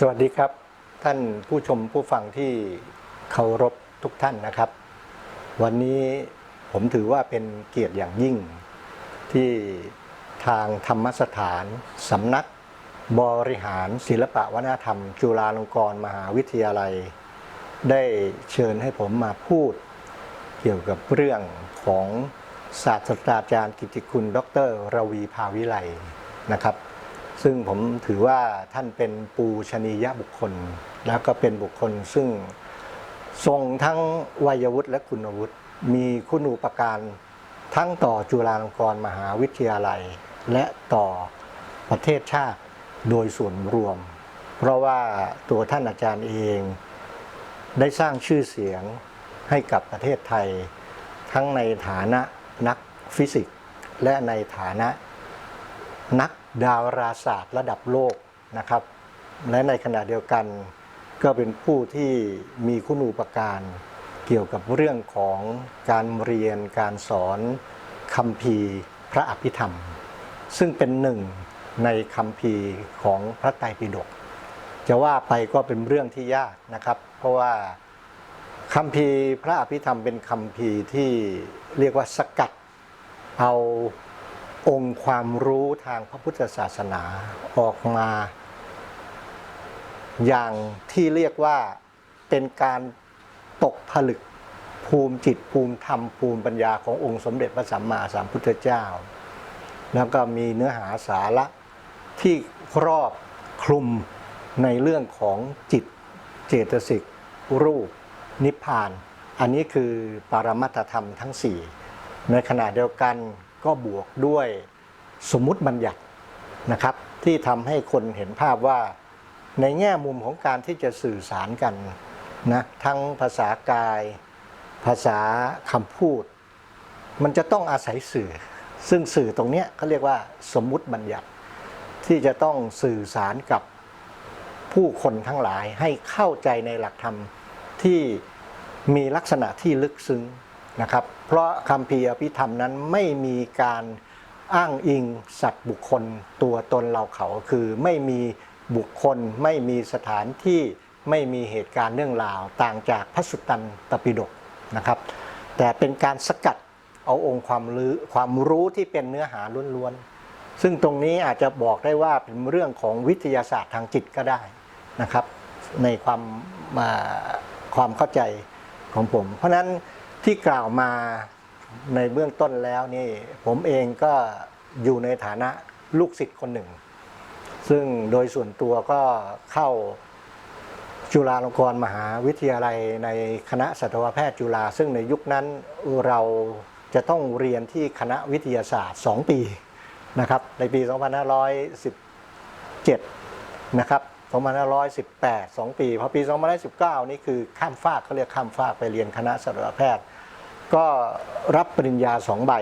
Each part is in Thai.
สวัสดีครับ ท่านผู้ชมผู้ฟังที่เคารพทุกท่านนะครับ วันนี้ผมถือว่าเป็นเกียรติอย่างยิ่ง ที่ทางธรรมสถานสำนักบริหารศิลปะวัฒนธรรม จุฬาลงกรณ์มหาวิทยาลัย ได้เชิญให้ผมมาพูด เกี่ยวกับเรื่องของศาสตราจารย์กิติคุณ ดรรวีภาวิไลนะครับ ซึ่งผมถือว่าท่านเป็นปูชนียบุคคล แล้วก็เป็นบุคคลซึ่งทรงทั้งวัยวุฒิและคุณวุฒิมีคุณูปการทั้งต่อจุฬาลงกรณ์มหาวิทยาลัย และต่อประเทศชาติโดยส่วนรวม เพราะว่าตัวท่านอาจารย์เอง ได้สร้างชื่อเสียงให้กับประเทศไทย ทั้งในฐานะนักฟิสิกส์ และในฐานะนัก ดาวราศาสตร์ระดับโลกนะครับ และในขณะเดียวกันก็เป็นผู้ที่มีคุณูปการเกี่ยวกับเรื่องของการเรียนการสอนคำพีพระอภิธรรม ซึ่งเป็นหนึ่งในคำพีของพระไตรปิฎกจะว่าไปก็เป็นเรื่องที่ยากนะครับ เพราะว่าคำพีพระอภิธรรมเป็นคำพีที่เรียกว่าสกัดเอา องค์ความรู้ทางพระพุทธศาสนาออกมา อย่างที่เรียกว่าเป็นการตกผลึกภูมิจิตภูมิธรรมภูมิปัญญาขององค์สมเด็จพระสัมมาสัมพุทธเจ้า แล้วก็มีเนื้อหาสาระที่ครอบคลุมในเรื่องของจิตเจตสิกรูป นิพพาน อันนี้คือปรมัตธรรมทั้ง 4 ในขณะเดียวกัน ก็บวกด้วยสมมุติบัญญัตินะครับ ที่ทำให้คนเห็นภาพว่าในแง่มุมของการที่จะสื่อสารกันนะทั้งภาษากาย ภาษาคำพูด มันจะต้องอาศัยสื่อ ซึ่งสื่อตรงนี้เขาเรียกว่าสมมุติบัญญัติ ที่จะต้องสื่อสารกับผู้คนทั้งหลายให้เข้าใจในหลักธรรมที่มีลักษณะที่ลึกซึ้ง นะครับ เพราะคำพีอภิธรรมนั้นไม่มีการอ้างอิงสัตว์บุคคลตัวตนเราเขาคือไม่มีบุคคลไม่มีสถานที่ไม่มีเหตุการณ์เรื่องราวต่างจากพระสุตตันตปิฎกนะครับ แต่เป็นการสกัดเอาองค์ความรู้ความรู้ที่เป็นเนื้อหาล้วนๆซึ่งตรงนี้อาจจะบอกได้ว่าเป็นเรื่องของวิทยาศาสตร์ทางจิตก็ได้นะครับ ในความมาความเข้าใจของผม เพราะฉะนั้น ที่กล่าวมาในเบื้องต้นแล้วนี่ผมเองก็อยู่ในฐานะลูกศิษย์คนหนึ่ง ซึ่งโดยส่วนตัวก็เข้าจุฬาลงกรณ์มหาวิทยาลัยในคณะสัตวแพทย์จุฬาซึ่งในยุคนั้นเราจะต้องเรียนที่คณะวิทยาศาสตร์ 2 ปีนะครับในปี 2517 นะครับ 2518 2 ปี พอปี2019 นี่คือข้ามฟากเขาเรียกข้ามฟากไปเรียนคณะสัตวแพทย์ ก็รับปริญญาสองใบ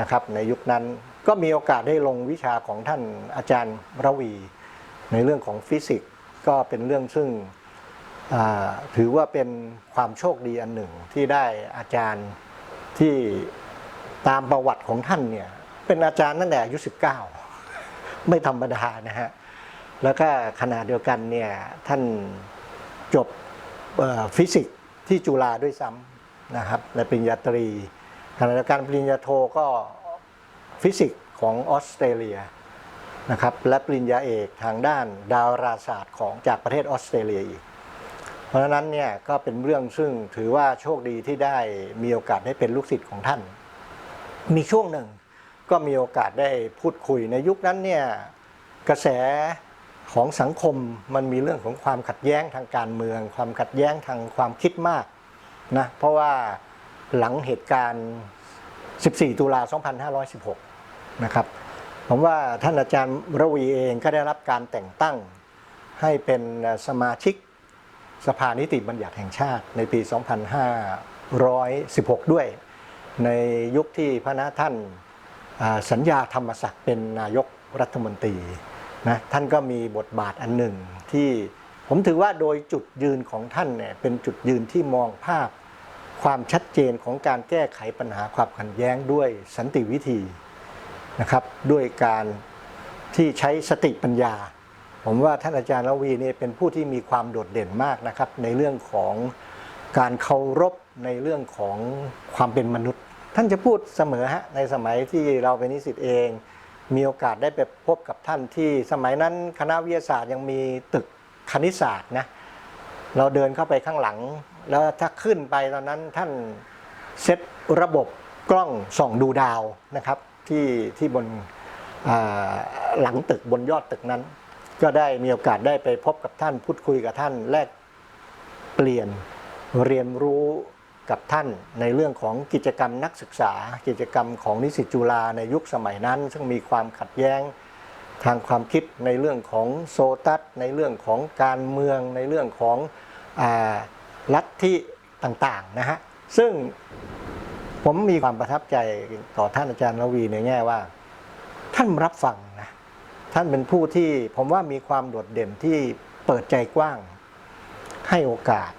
นะครับ ในยุคนั้นก็มีโอกาสได้ลงวิชาของท่านอาจารย์ระวี ในเรื่องของฟิสิกส์ก็เป็นเรื่องซึ่งถือว่าเป็นความโชคดีอันหนึ่งที่ได้อาจารย์ที่ตามประวัติของท่านเนี่ยเป็นอาจารย์ตั้งแต่อายุ19 ไม่ธรรมดานะฮะ แล้วก็ขณะเดียวกันเนี่ยท่านจบฟิสิกส์ที่จุฬาด้วยซ้ำนะครับในปริญญาตรีขณะเดียวกันปริญญาโทก็ฟิสิกส์ของออสเตรเลียนะครับและปริญญาเอกทางด้านดาราศาสตร์ของจากประเทศออสเตรเลียอีก เพราะฉะนั้นเนี่ยก็เป็นเรื่องซึ่งถือว่าโชคดีที่ได้มีโอกาสได้เป็นลูกศิษย์ของท่าน มีช่วงหนึ่งก็มีโอกาสได้พูดคุยในยุคนั้นเนี่ยกระแส ของสังคมมันมีเรื่องของความขัดแย้งทางการเมือง ความขัดแย้งทางความคิดมากนะเพราะว่าหลังเหตุการณ์ 14 ตุลา 2516 นะครับผมว่าท่านอาจารย์ระวีเองก็ได้รับการแต่งตั้งให้เป็นสมาชิกสภานิติบัญญัติแห่งชาติในปี 2516 ด้วย ในยุคที่พระนะท่านสัญญาธรรมศักดิ์เป็นนายกรัฐมนตรี นะท่านก็มีบทบาทอันหนึ่งที่ผมถือว่าโดยจุดยืนของท่านเนี่ยเป็นจุดยืนที่มองภาพความชัดเจนของการแก้ไขปัญหาความขัดแย้งด้วยสันติวิธีนะครับ ด้วยการที่ใช้สติปัญญา ผมว่าท่านอาจารย์ละวีเนี่ยเป็นผู้ที่มีความโดดเด่นมากนะครับ ในเรื่องของการเคารพในเรื่องของความเป็นมนุษย์ ท่านจะพูดเสมอฮะในสมัยที่เราเป็นนิสิตเอง มีโอกาสได้ไปพบกับท่านที่สมัยนั้นคณะวิทยาศาสตร์ยังมีตึกคณิตศาสตร์นะเราเดินเข้าไปข้างหลัง แล้วถ้าขึ้นไปตอนนั้นท่านเซตระบบกล้องส่องดูดาวนะครับที่ที่บนหลังตึกบนยอดตึกนั้น ก็ได้มีโอกาสได้ไปพบกับท่านพูดคุยกับท่านแลกเปลี่ยนเรียนรู้ กับท่านในเรื่องของกิจกรรมนักศึกษา กิจกรรมของนิสิตจุฬาในยุคสมัยนั้น ซึ่งมีความขัดแย้งทางความคิดในเรื่องของโซตัสในเรื่องของการเมืองในเรื่องของอลัทธิต่างๆนะฮะซึ่งผมมีความประทับใจต่อท่านอาจารย์ระวีในแง่ว่า ท่านรับฟังนะท่านเป็นผู้ที่ผมว่ามีความโดดเด่นที่เปิดใจกว้างให้โอกาส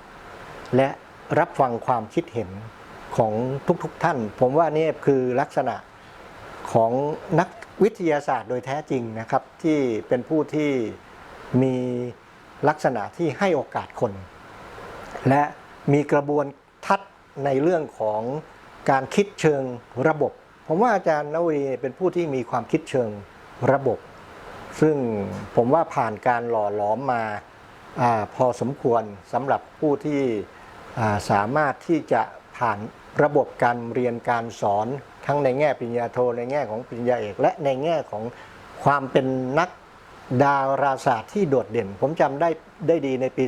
และ รับฟังความคิดเห็นของทุกๆทท่าน ผมว่านี่คือลักษณะของนักวิทยาศาสตร์โดยแท้จริงนะครับ ที่เป็นผู้ที่มีลักษณะที่ให้โอกาสคน และมีกระบวนทัศน์ในเรื่องของการคิดเชิงระบบ ผมว่าอาจารย์นวรีเป็นผู้ที่มีความคิดเชิงระบบ ซึ่งผมว่าผ่านการหล่อหลอมมาอาพอสมควรสำหรับผู้ที่ สามารถที่จะผ่านระบบการเรียนการสอนทั้งในแง่ปริญญาโทในแง่ของปริญญาเอก และในแง่ของความเป็นนักดาราศาสตร์ที่โดดเด่น ผมจำได้ได้ดีในปี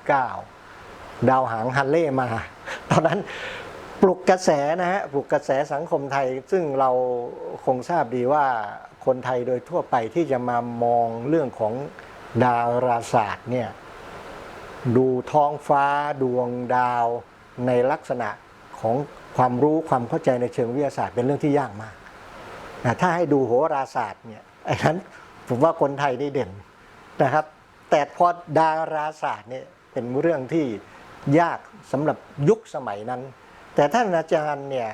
2529 ดาวหางฮันเล่มา ตอนนั้นปลุกกระแสนะฮะปลุกกระแสสังคมไทย ซึ่งเราคงทราบดีว่าคนไทยโดยทั่วไปที่จะมามองเรื่องของดาราศาสตร์เนี่ย ดูท้องฟ้าดวงดาวในลักษณะของความรู้ความเข้าใจในเชิงวิทยาศาสตร์เป็นเรื่องที่ยากมากนะถ้าให้ดูโหราศาสตร์เนี่ยไอ้นั้นผมว่าคนไทยนี่เด่นนะครับ แต่พอดาราศาสตร์เนี่ยเป็นเรื่องที่ยากสำหรับยุคสมัยนั้น แต่ท่านอาจารย์เนี่ย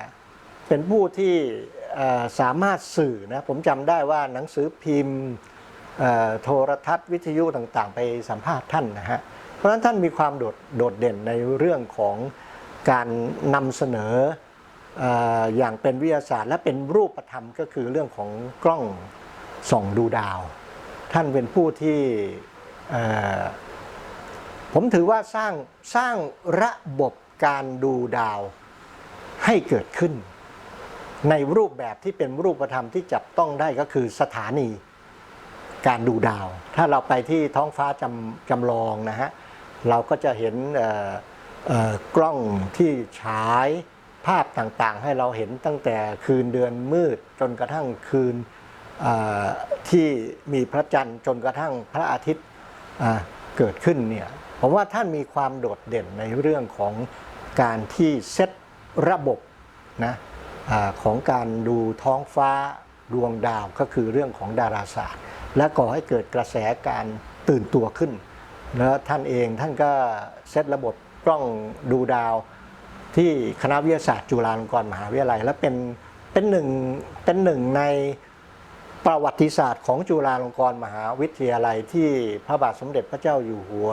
เป็นผู้ที่สามารถสื่อนะผมจำได้ว่าหนังสือพิมพ์โทรทัศน์วิทยุต่างๆ ไปสัมภาษณ์ท่านนะฮะ เพราะฉะนั้นท่านมีความโดดโดดเด่นในเรื่องของการนำเสนออย่างเป็นวิทยาศาสตร์ และเป็นรูปธรรมก็คือเรื่องของกล้องส่องดูดาว ท่านเป็นผู้ที่ผมถือว่าสร้างสร้างระบบการดูดาวให้เกิดขึ้น ในรูปแบบที่เป็นรูปธรรมที่จับต้องได้ก็คือสถานีการดูดาว ถ้าเราไปที่ท้องฟ้าจำจำลองนะฮะ เราก็จะเห็นกล้องที่ฉายภาพต่างๆ ให้เราเห็นตั้งแต่คืนเดือนมืดจนกระทั่งคืนที่มีพระจันทร์จนกระทั่งพระอาทิตย์เกิดขึ้นเนี่ยผมว่าท่านมีความโดดเด่นในเรื่องของการที่เซตระบบนะอของการดูท้องฟ้าดวงดาวก็คือเรื่องของดาราศาสตร์ และก่อให้เกิดกระแสการตื่นตัวขึ้น แล้วท่านเองท่านก็เซตระบบกล้องดูดาว ที่คณะวิทยาศาสตร์จุฬาลงกรณ์มหาวิทยาลัย และเป็นเป็นหนึ่งเป็นหนึ่งในประวัติศาสตร์ของจุฬาลงกรณ์มหาวิทยาลัยที่พระบาทสมเด็จพระเจ้าอยู่หัว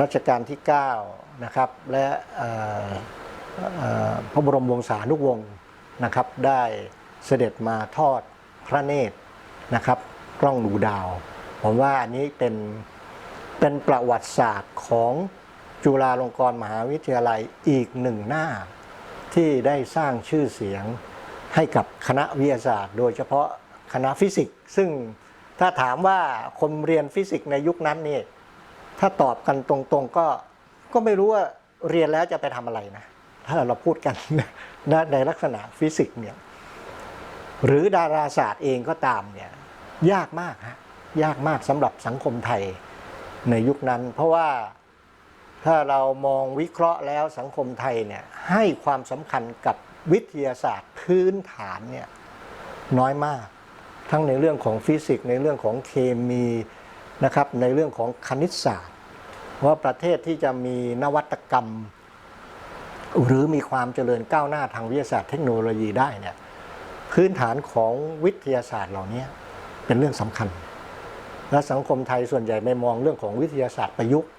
รัชกาลที่ 9 นะครับ และพระบรมวงศานุวงศ์นะครับ ได้เสด็จมาทอดพระเนตรนะครับ กล้องดูดาว ผมว่าอันนี้เป็นเป็นประวัติศาสตร์ของจุฬาลงกรณ์มหาวิทยาลัยอีกหนึ่งหน้า ที่ได้สร้างชื่อเสียงให้กับคณะวิทยาศาสตร์ โดยเฉพาะคณะฟิสิกส์ซึ่งถ้าถามว่าคนเรียนฟิสิกส์ในยุคนั้นนี่ถ้าตอบกันตรงๆก็ก็ไม่รู้ว่าเรียนแล้วจะไปทำอะไรนะ ถ้าเราพูดกันนะในลักษณะฟิสิกส์เนี่ยหรือดาราศาสตร์เองก็ตามเนี่ยยากมากฮะ ยากมากสำหรับสังคมไทยในยุคนั้น เพราะว่าถ้าเรามองวิเคราะห์แล้วสังคมไทยเนี่ยให้ความสำคัญกับวิทยาศาสตร์พื้นฐานเนี่ยน้อยมาก ทั้งในเรื่องของฟิสิกส์ในเรื่องของเคมีนะครับในเรื่องของคณิตศาสตร์ ว่าประเทศที่จะมีนวัตกรรม หรือมีความเจริญก้าวหน้าทางวิทยาศาสตร์เทคโนโลยีได้เนี่ยพื้นฐานของวิทยาศาสตร์เหล่านี้เป็นเรื่องสำคัญ และสังคมไทยส่วนใหญ่ไม่มองเรื่องของวิทยาศาสตร์ประยุกต์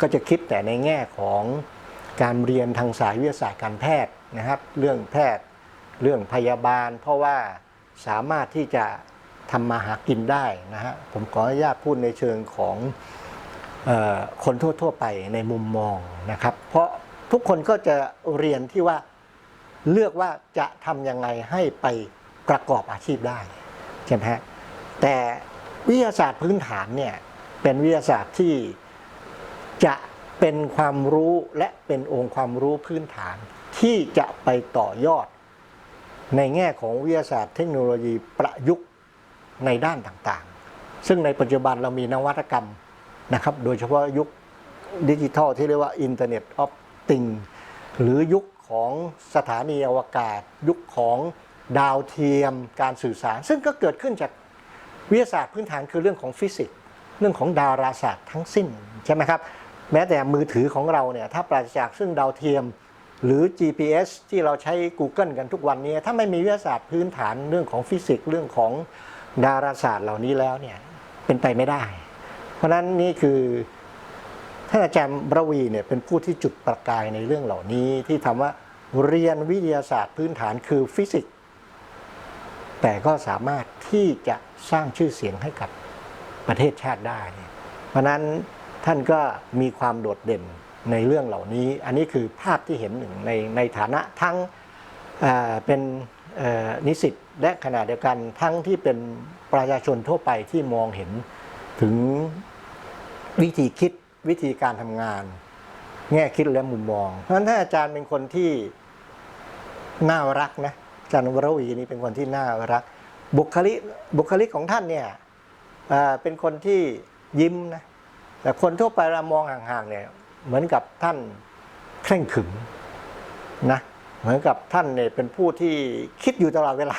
ก็จะคิดแต่ในแง่ของการเรียนทางสายวิทยาศาสตร์การแพทย์นะครับ เรื่องแพทย์เรื่องพยาบาล เพราะว่าสามารถที่จะทำมาหากินได้นะฮะผมขออนุญาตพูดในเชิงของออคนทั่ว ๆ ไปในมุมมองนะครับ เพราะทุกคนก็จะเรียนที่ว่าเลือกว่าจะทำยังไงให้ไปประกอบอาชีพได้ใช่ไหมฮะแต่ วิทยาศาสตร์พื้นฐานเนี่ยเป็นวิทยาศาสตร์ที่จะเป็นความรู้และเป็นองค์ความรู้พื้นฐานที่จะไปต่อยอด ในแง่ของวิทยาศาสตร์เทคโนโลยีประยุกต์ในด้านต่างๆ ซึ่งในปัจจุบันเรามีนวัตกรรมนะครับ โดยเฉพาะยุคดิจิทัลที่เรียกว่า Internet of Things หรือยุคของสถานีอวกาศ ยุคของดาวเทียมการสื่อสาร ซึ่งก็เกิดขึ้นจาก วิทยาศาสตร์พื้นฐานคือเรื่องของฟิสิกส์เรื่องของดาราศาสตร์ทั้งสิ้นใช่ไหมครับ แม้แต่มือถือของเราเนี่ยถ้าปราศจากซึ่งดาวเทียม หรือ GPS ที่เราใช้ Google กันทุกวันนี้ ถ้าไม่มีวิทยาศาสตร์พื้นฐานเรื่องของฟิสิกส์เรื่องของดาราศาสตร์เหล่านี้แล้วเนี่ยเป็นไปไม่ได้ เพราะนั้นนี่คือท่านอาจารย์บรวีเนี่ยเป็นผู้ที่จุดประกายในเรื่องเหล่านี้ที่ทำว่าเรียนวิทยาศาสตร์พื้นฐานคือฟิสิกส์แต่ก็สามารถที่จะ สร้างชื่อเสียงให้กับประเทศชาติได้ เพราะนั้นท่านก็มีความโดดเด่นในเรื่องเหล่านี้ อันนี้คือภาพที่เห็นหนึ่งในในฐานะทั้งเเป็นนิสิตและขณะเดียวกันทั้งที่เป็นประชาชนทั่วไปที่มองเห็นถึงวิธีคิดวิธีการทำงาน แง่คิดและมุมมอง เพราะฉะนั้นถ้าอาจารย์เป็นคนที่น่ารักนะอาจารย์วรวีนี่เป็นคนที่น่ารัก บุคลิกบุคลิกของท่านเนี่ยเป็นคนที่ยิ้มนะแต่คนทั่วไปเรามองห่างๆเนี่ยเหมือนกับท่านเคร่งขึมนะเหมือนกับท่านเนี่ยเป็นผู้ที่คิดอยู่ตลอดเวลา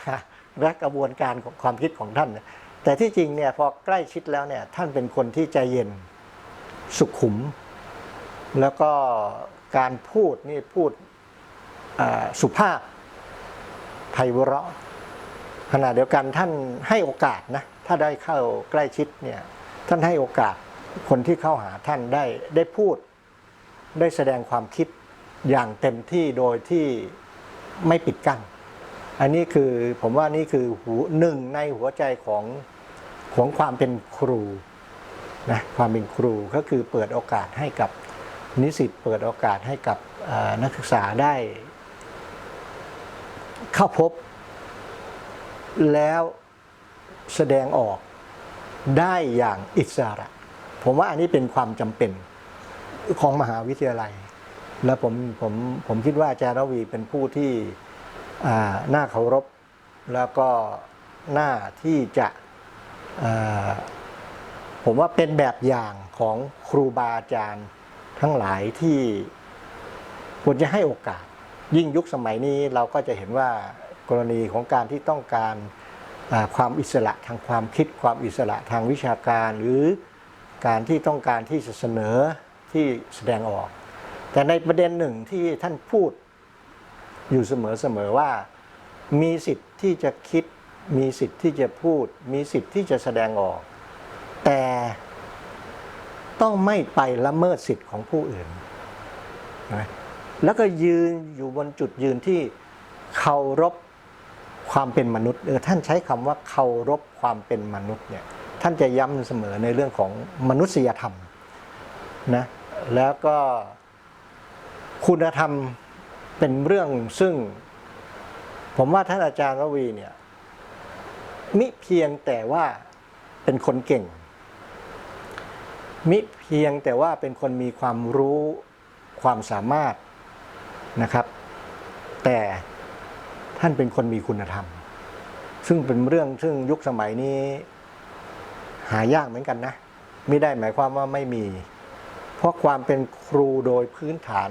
และกระบวนการของความคิดของท่าน แต่ที่จริงเนี่ยพอใกล้ชิดแล้วเนี่ยท่านเป็นคนที่ใจเย็นสุขุม แล้วก็การพูดนี่พูดสุภาพไพเราะ ขณะเดียวกันท่านให้โอกาสนะถ้าได้เข้าใกล้ชิดเนี่ยท่านให้โอกาสคนที่เข้าหาท่านได้ได้พูดได้แสดงความคิดอย่างเต็มที่โดยที่ไม่ปิดกั้น อันนี้คือผมว่านี่คือหูหนึ่งในหัวใจของของความเป็นครูนะความเป็นครูก็คือเปิดโอกาสให้กับนิสิตเปิดโอกาสให้กับนักศึกษาได้ เข้าพบ แล้วแสดงออกได้อย่างอิสระ ผมว่าอันนี้เป็นความจำเป็นของมหาวิทยาลัย และผมผมผมคิดว่าอาจารย์รวีเป็นผู้ที่น่าเคารพ แล้วก็น่าที่จะผมว่าเป็นแบบอย่างของครูบาอาจารย์ทั้งหลายที่ควรจะให้โอกาส ยิ่งยุคสมัยนี้เราก็จะเห็นว่า กรณีของการที่ต้องการความอิสระทางความคิด ความอิสระทางวิชาการ หรือการที่ต้องการที่จะเสนอที่แสดงออก แต่ในประเด็นหนึ่งที่ท่านพูดอยู่เสมอๆว่า มีสิทธิ์ที่จะคิด มีสิทธิ์ที่จะพูด มีสิทธิ์ที่จะแสดงออก แต่ต้องไม่ไปละเมิดสิทธิ์ของผู้อื่นนะแล้วก็ยืนอยู่บนจุดยืนที่เคารพ ความเป็นมนุษย์เออท่านใช้คำว่าเคารพความเป็นมนุษย์เนี่ยท่านจะย้ำเสมอในเรื่องของมนุษยธรรมนะแล้วก็คุณธรรมเป็นเรื่องซึ่ง ผมว่าท่านอาจารย์รวีเนี่ยมิเพียงแต่ว่าเป็นคนเก่ง มิเพียงแต่ว่าเป็นคนมีความรู้ความสามารถนะครับ แต่ ท่านเป็นคนมีคุณธรรม ซึ่งเป็นเรื่องซึ่งยุคสมัยนี้ หายากเหมือนกันนะไม่ได้หมายความว่าไม่มี เพราะความเป็นครูโดยพื้นฐาน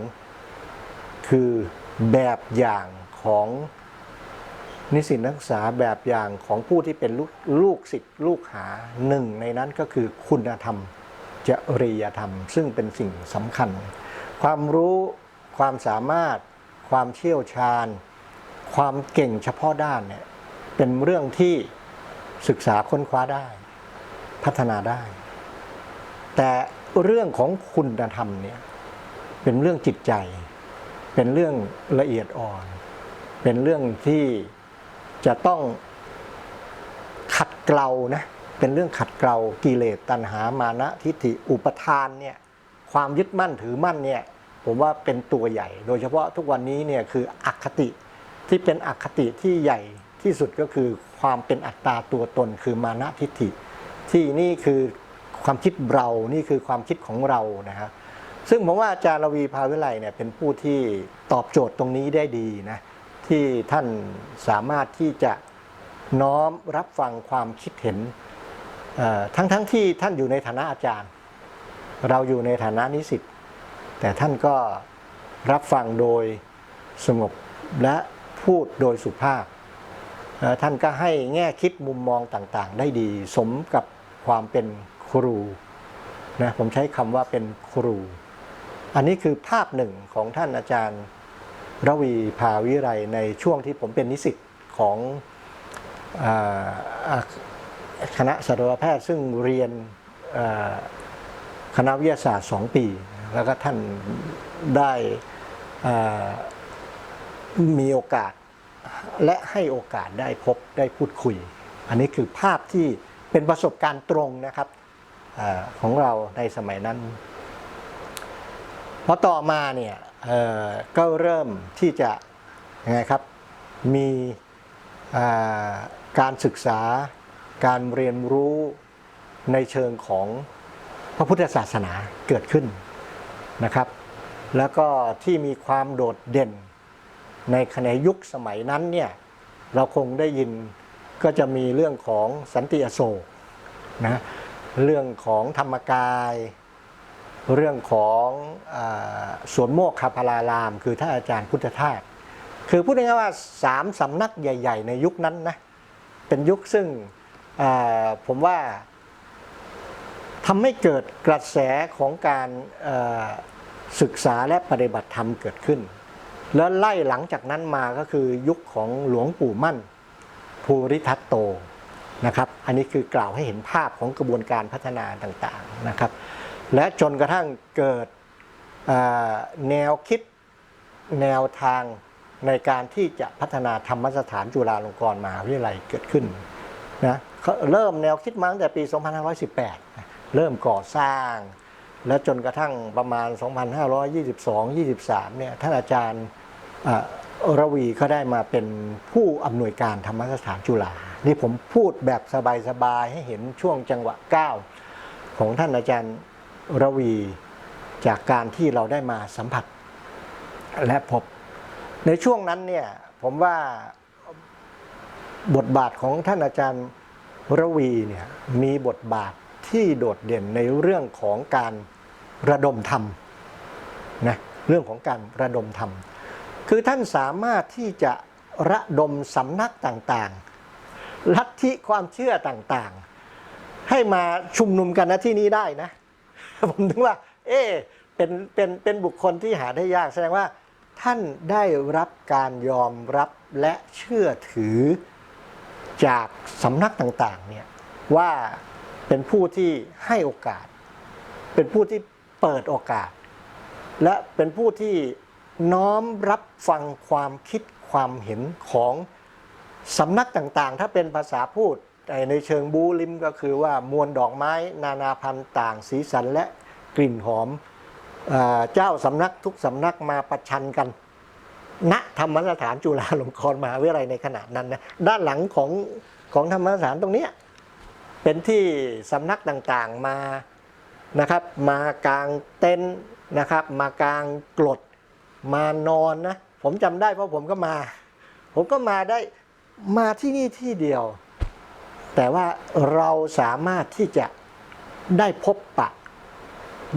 คือแบบอย่างของนิสิตนักศึกษาแบบอย่างของผู้ที่เป็นลูกศิษย์ลูกหาหนึ่งในนั้นก็คือคุณธรรมจริยธรรม ซึ่งเป็นสิ่งสำคัญ ความรู้ความสามารถ ความเชี่ยวชาญ ความเก่งเฉพาะด้านเนี่ยเป็นเรื่องที่ศึกษาค้นคว้าได้ พัฒนาได้ แต่เรื่องของคุณธรรมเนี่ยเป็นเรื่องจิตใจ เป็นเรื่องละเอียดอ่อน เป็นเรื่องที่จะต้องขัดเกลานะเป็นเรื่องขัดเกลากิเลสตัณหามานะทิฏฐิอุปทานเนี่ยความยึดมั่นถือมั่นเนี่ยผมว่าเป็นตัวใหญ่ โดยเฉพาะทุกวันนี้เนี่ยคืออคติ ที่เป็นอคติที่ใหญ่ที่สุดก็คือความเป็นอัตตาตัวตนคือมานะทิฏฐิ ที่นี่คือความคิดเรานี่คือความคิดของเรานะฮะซึ่งผมว่าอาจารย์รวีภาวิไลเนี่ยเป็นผู้ที่ตอบโจทย์ตรงนี้ได้ดีนะที่ท่านสามารถที่จะน้อมรับฟังความคิดเห็นทั้งๆทที่ท่านอยู่ในฐานะอาจารย์ เราอยู่ในฐานะนิสิตแต่ท่านก็รับฟังโดยสงบและ พูดโดยสุภาพ ท่านก็ให้แง่คิดมุมมองต่างๆ ได้ดี สมกับความเป็นครูนะผมใช้คำว่าเป็นครู อันนี้คือภาพหนึ่งของท่านอาจารย์ระวีภาวิไรในช่วงที่ผมเป็นนิสิตของคณะสัตวแพทย์ซึ่งเรียนคณะวิทยาศาสตร์สองปี แล้วก็ท่านได้อ่า มีโอกาสและให้โอกาสได้พบได้พูดคุย อันนี้คือภาพที่เป็นประสบการณ์ตรงนะครับอของเราในสมัยนั้นพอต่อมาเนี่ยก็เริ่มที่จะยังไงครับมีการศึกษาการเรียนรู้ในเชิงของพระพุทธศาสนาเกิดขึ้นนะครับ แล้วก็ที่มีความโดดเด่น ในขณะยุคสมัยนั้นเนี่ยเราคงได้ยินก็จะมีเรื่องของสันติอโศกนะเรื่องของธรรมกาย เรื่องของอสวนโมกขพาราราม คือท่านอาจารย์พุทธทาสคือพูดง่ายๆว่าสามสำนักใหญ่ ๆ ในยุคนั้นนะเป็นยุคซึ่งผมว่าทำให้เกิดกระแสของการศึกษาและปฏิบัติธรรมเกิดขึ้น แล้วไล่หลังจากนั้นมาก็คือยุคของหลวงปู่มั่น ภูริทัตโตนะครับอันนี้คือกล่าวให้เห็นภาพของกระบวนการพัฒนาต่างๆนะครับ และจนกระทั่งเกิดแนวคิดแนวทางในการที่จะพัฒนาธรรมสถานจุฬาลงกรณ์มหาวิทยาลัยเกิดขึ้นนะเขาเริ่มแนวคิดมาตั้งแต่ปี 2518 เริ่มก่อสร้าง และจนกระทั่งประมาณ 2522-23 เนี่ย ท่านอาจารย์ระวีก็ได้มาเป็นผู้อำนวยการธรรมสถานจุฬา นี่ผมพูดแบบสบาย ๆ ให้เห็นช่วงจังหวะก้าวของท่านอาจารย์ระวีจากการที่เราได้มาสัมผัสและพบ ในช่วงนั้นเนี่ย ผมว่าบทบาทของท่านอาจารย์ระวีเนี่ยมีบทบาท ที่โดดเด่นในเรื่องของการระดมธรรมนะเรื่องของการระดมธรรม คือท่านสามารถที่จะระดมสำนักต่างๆ ลัทธิความเชื่อต่างๆ ให้มาชุมนุมกันณที่นี้ได้นะผมถึงว่า เอ๊เป็นเป็นเป็นบุคคลที่หาได้ยากแสดงว่าท่านได้รับการยอมรับและเชื่อถือจากสำนักต่างๆเนี่ยว่า เป็นผู้ที่ให้โอกาส เป็นผู้ที่เปิดโอกาส และเป็นผู้ที่น้อมรับฟังความคิดความเห็นของสำนักต่างๆ ถ้าเป็นภาษาพูดในเชิงบูลิมก็คือว่ามวลดอกไม้ นานาพันธุ์ต่างสีสันและกลิ่นหอมอ่าเจ้าสำนักทุกสำนักมาประชันกัน ณธรรมสถานจุฬาลงกรณ์มหาวิทยาลัยในขณะนั้นนะด้านหลังของของธรรมสถานตรงเนี้ย เป็นที่สำนักต่างๆมานะครับ มากางเต็นท์นะครับ มากางกรดมานอนนะผมจำได้เพราะผมก็มา ผมก็มาได้มาที่นี่ที่เดียว แต่ว่าเราสามารถที่จะได้พบปะ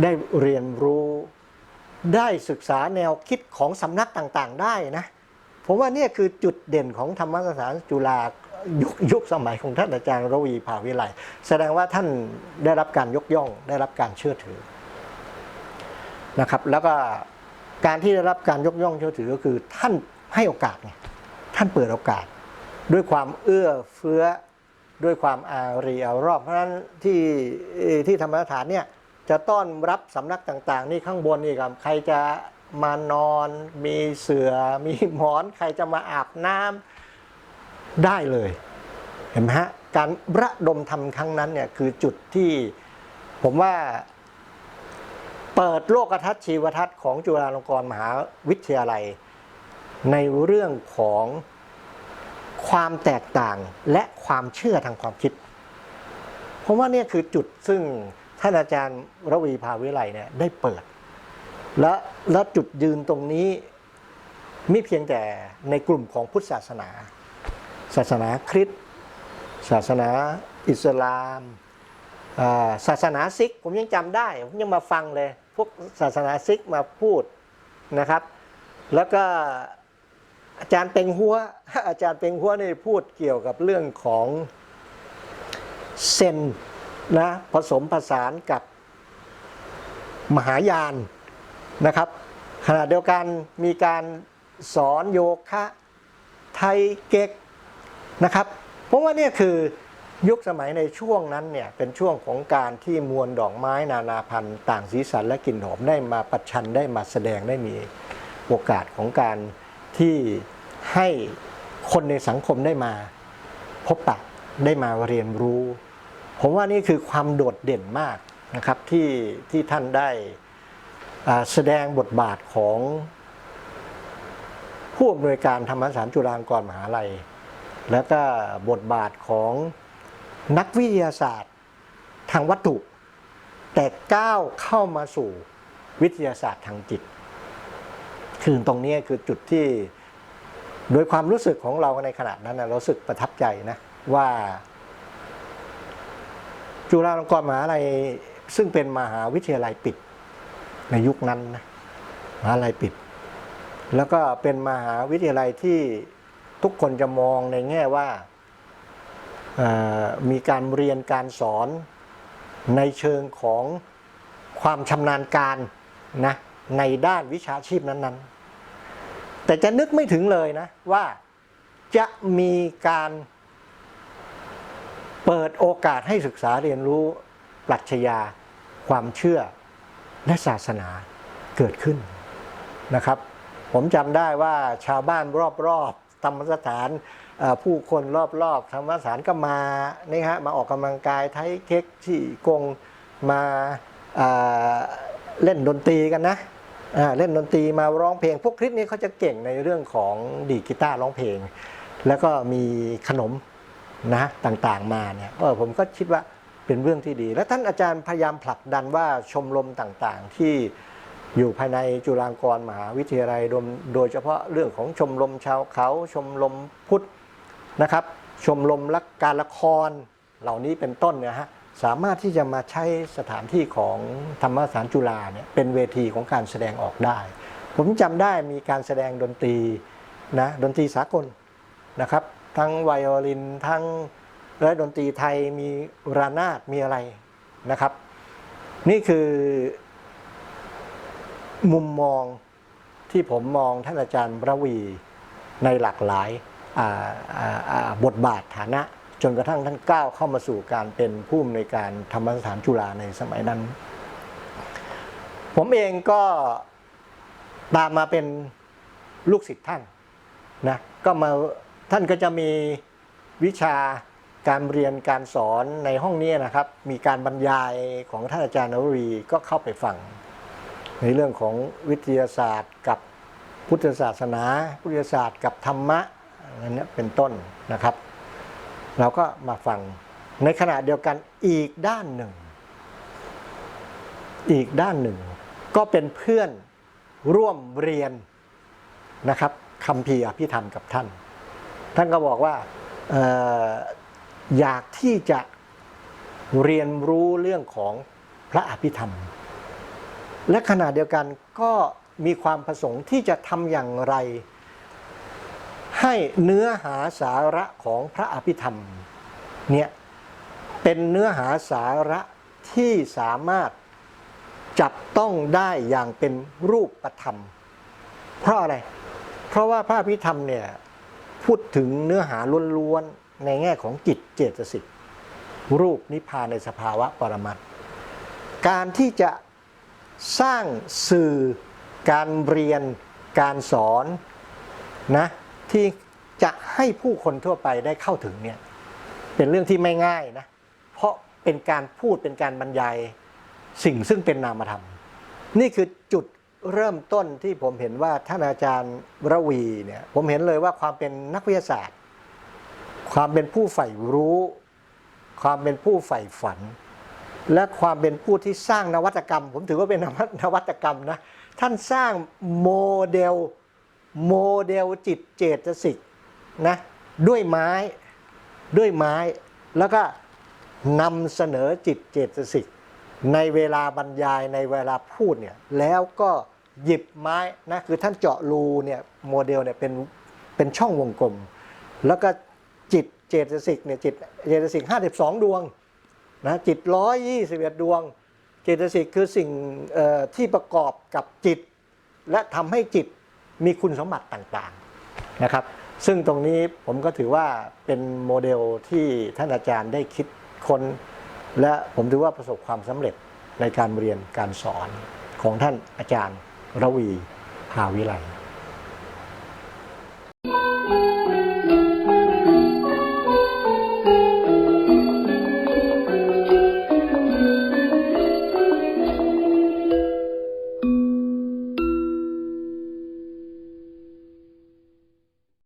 ได้เรียนรู้ ได้ศึกษาแนวคิดของสำนักต่างๆ ได้นะ ผมว่านี่คือจุดเด่นของธรรมสถานจุฬายุคยุคสมัยของท่านอาจารย์รวีภาวิไลแสดงว่าท่านได้รับการยกย่อง ได้รับการเชื่อถือนะครับ แล้วก็การที่ได้รับการยกย่องเชื่อถือก็คือท่านให้โอกาสไงท่านเปิดโอกาส ด้วยความเอื้อเฟื้อด้วยความอารีอารอบ เพราะฉะนั้นที่ที่ธรรมสถานเนี่ยจะต้อนรับสำนักต่าง ๆ นี่ข้างบนนี่ครับใครจะ มานอนมีเสือมีหมอนใครจะมาอาบน้ำได้เลย เห็นไหมฮะ การระดมทำครั้งนั้นเนี่ยคือจุดที่ผมว่าเปิดโลกทัศน์ชีวทัศน์ของจุฬาลงกรณ์มหาวิทยาลัย ในเรื่องของความแตกต่างและความเชื่อทางความคิดผมว่านี่คือจุดซึ่งท่านอาจารย์ระวีภาวิไลเนี่ยได้เปิด และและจุดยืนตรงนี้ไม่เพียงแต่ในกลุ่มของพุทธศาสนา ศาสนาคริสต์ศาสนาอิสลามศาสนาซิก ผมยังจำได้ ผมยังมาฟังเลย พวกศาสนาซิกมาพูดนะครับ แล้วก็อาจารย์เป็งหัว อาจารย์เป็งหัวนี่พูดเกี่ยวกับเรื่องของเซนนะผสมผสานกับมหายาน นะครับ ขณะเดียวกันมีการสอนโยคะไทยเก๊กนะครับเพราะว่านี่คือยุคสมัยในช่วงนั้นเนี่ยเป็นช่วงของการที่มวลดอกไม้นานาพันธุ์ต่างสีสันและกลิ่นหอมได้มาประชันได้มาแสดงได้มีโอกาสของการที่ให้คนในสังคมได้มาพบปะได้มาเรียนรู้ ผมว่านี่คือความโดดเด่นมากนะครับที่ที่ท่านได้ แสดงบทบาทของผู้อำนวยการธรรมศาสตร์จุฬาลงกรณ์มหาลัย แล้วก็บทบาทของนักวิทยาศาสตร์ทางวัตถุ แต่ก้าวเข้ามาสู่วิทยาศาสตร์ทางจิต คือตรงนี้คือจุดที่โดยความรู้สึกของเราในขณะนั้นนะเราสึกประทับใจนะว่า จุฬาลงกรณ์มหาลัยซึ่งเป็นมหาวิทยาลัยปิด ในยุคนั้นนะมหาลัยปิด แล้วก็เป็นมหาวิทยาลัยที่ทุกคนจะมองในแง่ว่ามีการเรียนการสอนในเชิงของความชำนาญการนะในด้านวิชาชีพนั้น ๆ แต่จะนึกไม่ถึงเลยนะว่าจะมีการเปิดโอกาสให้ศึกษาเรียนรู้ปรัชญาความเชื่อ และศาสนาเกิดขึ้นนะครับ ผมจำได้ว่าชาวบ้านรอบๆธรรมสถานผู้คนรอบๆธรรมสถานก็มานี่ฮะมาออกกำลังกายไทยเค้กที่กงมาเล่นดนตรีกันนะเล่นดนตรีมาร้องเพลง พวกคริสนี้เขาจะเก่งในเรื่องของดีกีตาร์ร้องเพลง แล้วก็มีขนมนะต่างๆมาเนี่ยเออผมก็คิดว่า เป็นเรื่องที่ดี และท่านอาจารย์พยายามผลักดันว่าชมรมต่างๆ ที่อยู่ภายในจุฬาลงกรณ์มหาวิทยาลัยโดยเฉพาะเรื่องของชมรมชาวเขา ชมรมพุทธนะครับ ชมรมละการละครเหล่านี้เป็นต้นเนี่ยฮะสามารถที่จะมาใช้สถานที่ของธรรมสถานจุฬาเนี่ยเป็นเวทีของการแสดงออกได้ ผมจำได้มีการแสดงดนตรีนะดนตรีสากลนะครับ ทั้งไวโอลินทั้ง และดนตรีไทยมีรานาดมีอะไรนะครับ นี่คือ มุมมองที่ผมมองท่านอาจารย์ระวีในหลากหลายบทบาทฐานะ จนกระทั่งท่านก้าวเข้ามาสู่การเป็นผู้อำนวยการธรรมสถานจุฬาในสมัยนั้น ผมเองก็ตามมาเป็นลูกศิษย์ท่านนะก็มาท่านก็จะมีวิชา การเรียนการสอนในห้องนี้นะครับ มีการบรรยายของท่านอาจารย์นวรีก็เข้าไปฟัง ในเรื่องของวิทยาศาสตร์กับพุทธศาสนาพุทธศาสตร์กับธรรมะอันนี้เป็นต้นนะครับ เราก็มาฟังในขณะเดียวกันอีกด้านหนึ่ง อีกด้านหนึ่ง ก็เป็นเพื่อนร่วมเรียนนะครับคำพีร์อภิธรรมกับท่าน ท่านก็บอกว่า อยากที่จะเรียนรู้เรื่องของพระอภิธรรม และขณะเดียวกันก็มีความประสงค์ที่จะทำอย่างไร ให้เนื้อหาสาระของพระอภิธรรมเนี่ยเป็นเนื้อหาสาระที่สามารถจับต้องได้อย่างเป็นรูปธรรม เพราะอะไร เพราะว่าพระอภิธรรมเนี่ยพูดถึงเนื้อหาล้วน ในแง่ของจิตเจตสิกรูปนิพพานในสภาวะปรมัตการที่จะสร้างสื่อการเรียนการสอนนะที่จะให้ผู้คนทั่วไปได้เข้าถึงเนี่ยเป็นเรื่องที่ไม่ง่ายนะเพราะเป็นการพูดเป็นการบรรยายสิ่งซึ่งเป็นนามธรรม นี่คือจุดเริ่มต้นที่ผมเห็นว่าท่านอาจารย์ระวีเนี่ยผมเห็นเลยว่าความเป็นนักวิทยาศาสตร์ ความเป็นผู้ใฝ่รู้ ความเป็นผู้ใฝ่ฝัน และความเป็นผู้ที่สร้างนวัตกรรม ผมถือว่าเป็นนวัตกรรมนะ ท่านสร้างโมเดลโมเดลจิตเจตสิกนะด้วยไม้ด้วยไม้ แล้วก็นำเสนอจิตเจตสิกในเวลาบรรยายในเวลาพูดเนี่ยแล้วก็หยิบไม้นะคือท่านเจาะรูเนี่ยโมเดลเนี่ยเป็นเป็นช่องวงกลม แล้วก็ จิตเจตสิกเนี่ยจิตเจตสิก52ดวงนะจิต121ดดวง เจตสิกคือสิ่งที่ประกอบกับจิต และทำให้จิตมีคุณสมบัติต่างๆนะครับ ซึ่งตรงนี้ผมก็ถือว่าเป็นโมเดลที่ท่านอาจารย์ได้คิดค้น และผมถือว่าประสบความสำเร็จในการเรียนการสอนของท่านอาจารย์ระวีภาวิไล